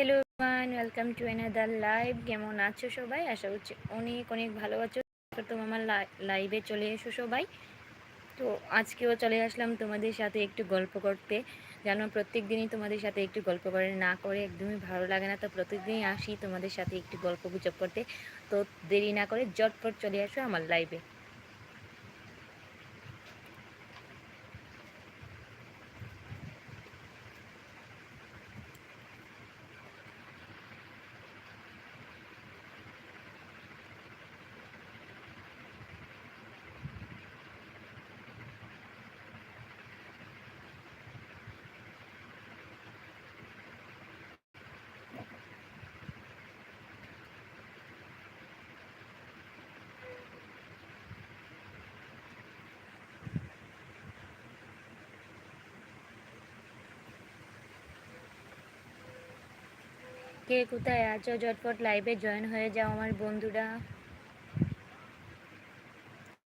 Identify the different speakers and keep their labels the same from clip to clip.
Speaker 1: Hello one welcome to another live কেমন আছো সবাই? আশা করছি অনেক অনেক ভালো আছো। তো আমার লাইভে চলে এসো সবাই। তো আজকেও চলে আসলাম তোমাদের সাথে একটু গল্প করতে। যেন প্রত্যেক দিনই তোমাদের সাথে একটু গল্প করে না করে একদমই ভালো লাগে না। তো প্রত্যেকদিনই আসি তোমাদের সাথে একটু গল্প গুজব করতে। তো দেরি না করে জটপট চলে আসো আমার লাইভে কে কোথায় আছো? ঝটপট লাইভে জয়েন হয়ে যাও আমার বন্ধুরা।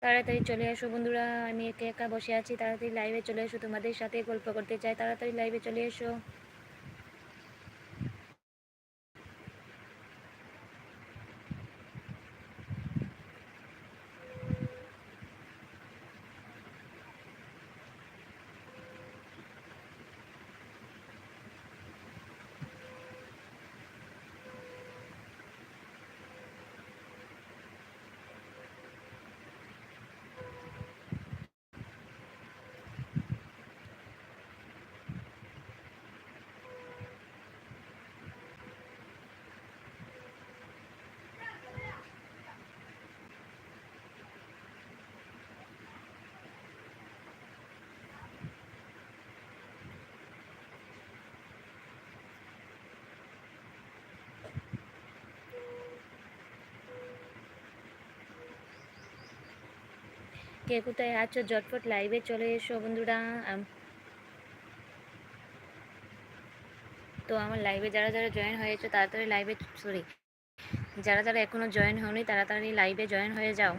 Speaker 1: তাড়াতাড়ি চলে আসো বন্ধুরা, আমি একা একা বসে আছি। তাড়াতাড়ি লাইভে চলে এসো, তোমাদের সাথে গল্প করতে চাই। তাড়াতাড়ি লাইভে চলে এসো। কে কোথায় আছো? জটপট লাইভে চলে এসো বন্ধুরা। তো আমার লাইভে যারা যারা জয়েন হয়েছে, তাড়াতাড়ি লাইভে সরি যারা যারা এখনও জয়েন হয়নি তাড়াতাড়ি লাইভে জয়েন হয়ে যাও।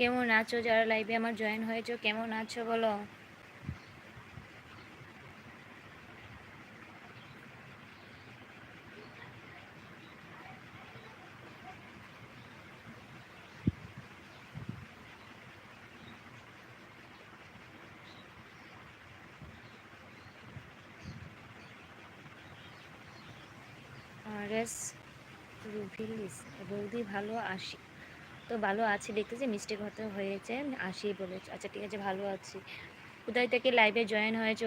Speaker 1: কেমন আছো যারা লাইভে আমার জয়েন হয়েছো, কেমন আছো বলো? আর এস রুভিলিস বৌদি ভালো আসি তো ভালো আছি। দেখতেছি মিস্টেক হতে হয়েছে, আসি বলেছে আচ্ছা ঠিক আছে, ভালো আছি। কোথায় থেকে লাইভে জয়েন হয়েছ?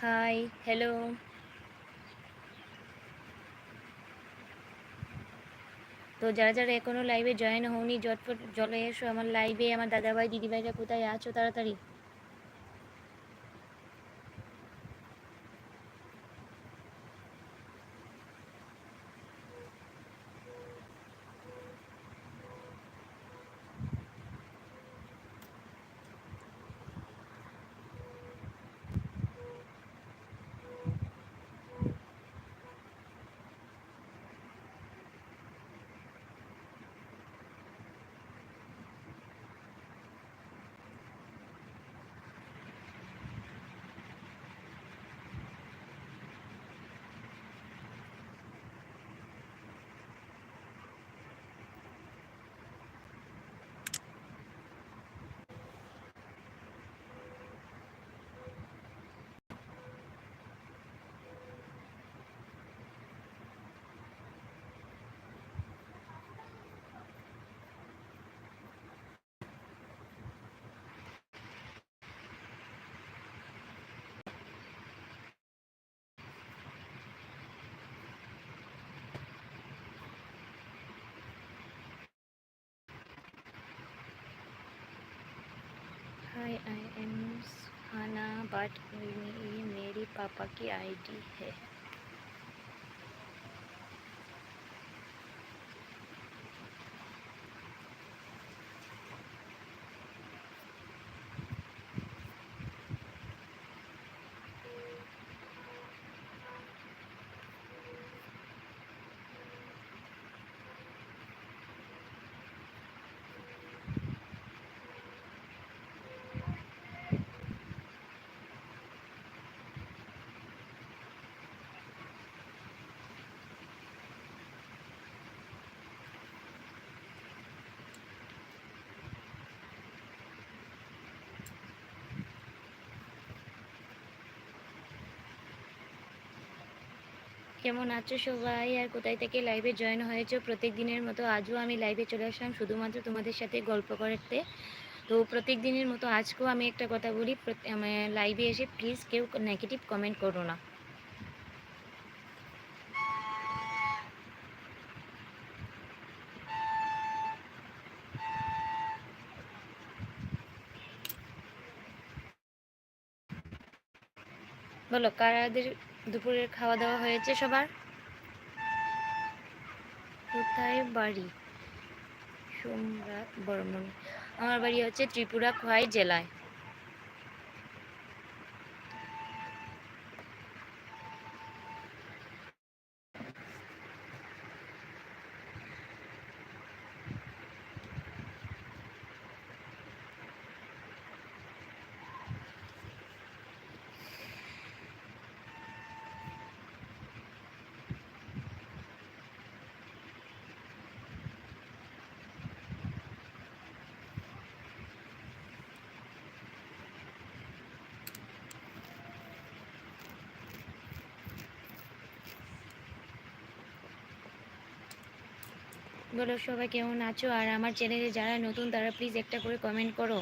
Speaker 1: হাই হ্যালো তো যারা যারা এখনও লাইভে জয়েন হওনি জটফট জলে এসো আমার লাইভে আমার দাদাভাই, দিদিভাইরা কোথায় আছো তাড়াতাড়ি? हाय आई एम खाना बट ये मेरी पापा की आईडी है। কেমন আছো সবাই? আর কোথায় থেকে লাইভে জয়েন হয়েছো? প্রত্যেক দিনের মতো আজও আমি লাইভে চলে আসলাম শুধুমাত্র তোমাদের সাথে গল্প করতে। তো প্রত্যেক দিনের মতো আজকেও আমি একটা কথা বলি লাইভে এসে প্লিজ কেউ নেগেটিভ কমেন্ট করো না। বলো, কারাদের দুপুরের খাওয়া দাওয়া হয়েছে সবার? কোথায় বাড়ি? সোমরাত বর্মন আমার বাড়ি হচ্ছে ত্রিপুরা খোয়াই জেলায়। বলো, সবাই কেমন আছো? আর আমার চ্যানেলে যারা নতুন, তারা প্লিজ একটা করে কমেন্ট করো।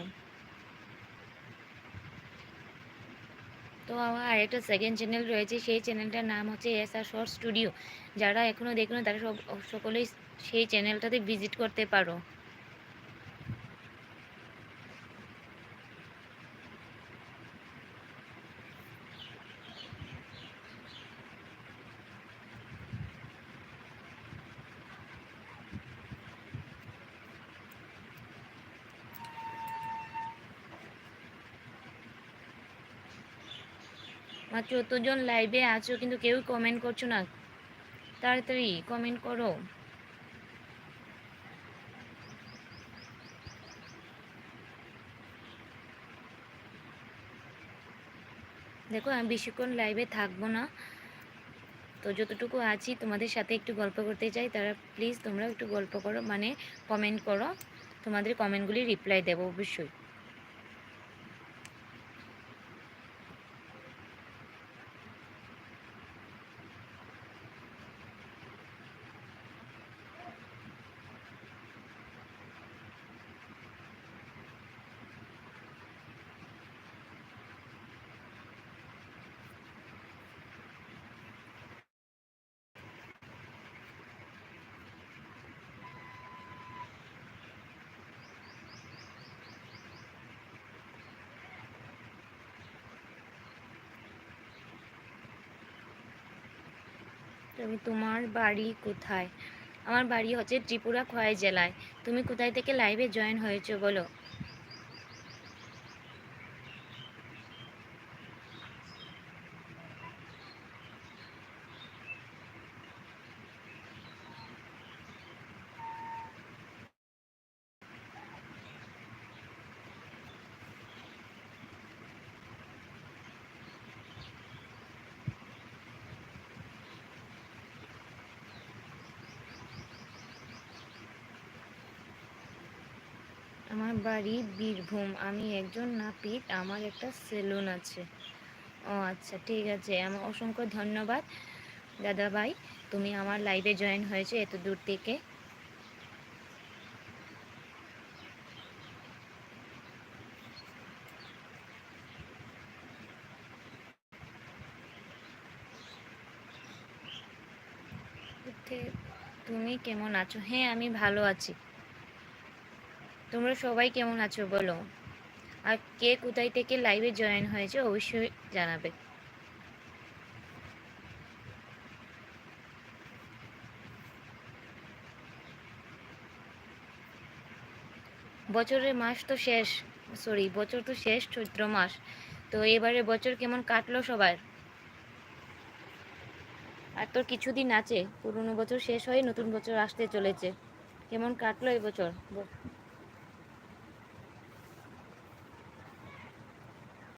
Speaker 1: তো আমার একটা সেকেন্ড চ্যানেল রয়েছে, সেই চ্যানেলটার নাম হচ্ছে এস আর শর্ট স্টুডিও যারা এখনও দেখুন, তারা সব, সকলেই সেই চ্যানেলটাতে ভিজিট করতে পারো। মাত্র জন লাইভে আছো, কিন্তু কেউ কমেন্ট করছ না। তাড়াতাড়ি কমেন্ট করো। দেখো, আমি বেশিক্ষণ লাইভে থাকব না। তো যতটুকু আছি, তোমাদের সাথে একটু গল্প করতে চাই, তারা প্লিজ তোমরা একটু গল্প করো মানে কমেন্ট করো। তোমাদের কমেন্টগুলি রিপ্লাই দেবো, অবশ্যই। তুমি তোমার বাড়ি কোথায়? আমার বাড়ি হচ্ছে ত্রিপুরা খোয়াই জেলায়। তুমি কোথায় থেকে লাইভে জয়েন হয়েছো বলো? আমার বাড়ি বীরভূম। আমি একজন নাপিত, আমার একটা সেলুন আছে। ও আচ্ছা ঠিক আছে। আমার অসংখ্য ধন্যবাদ। দাদা ভাই তুমি আমার লাইভে জয়েন হয়েছে এত দূর থেকে। তুমি কেমন আছো? হ্যাঁ আমি ভালো আছি। তোমরা সবাই কেমন আছো বলো? আর কে কোথায় থেকে লাইভে জয়েন হয়েছে অবশ্যই জানাবে। বছরের মাস তো শেষ সরি বছর তো শেষ, চৈত্র মাস। তো এবারে বছর কেমন কাটলো সবার? আর তোর কিছুদিন আছে, পুরনো বছর শেষ হয়ে নতুন বছর আসতে চলেছে। কেমন কাটলো এই বছর?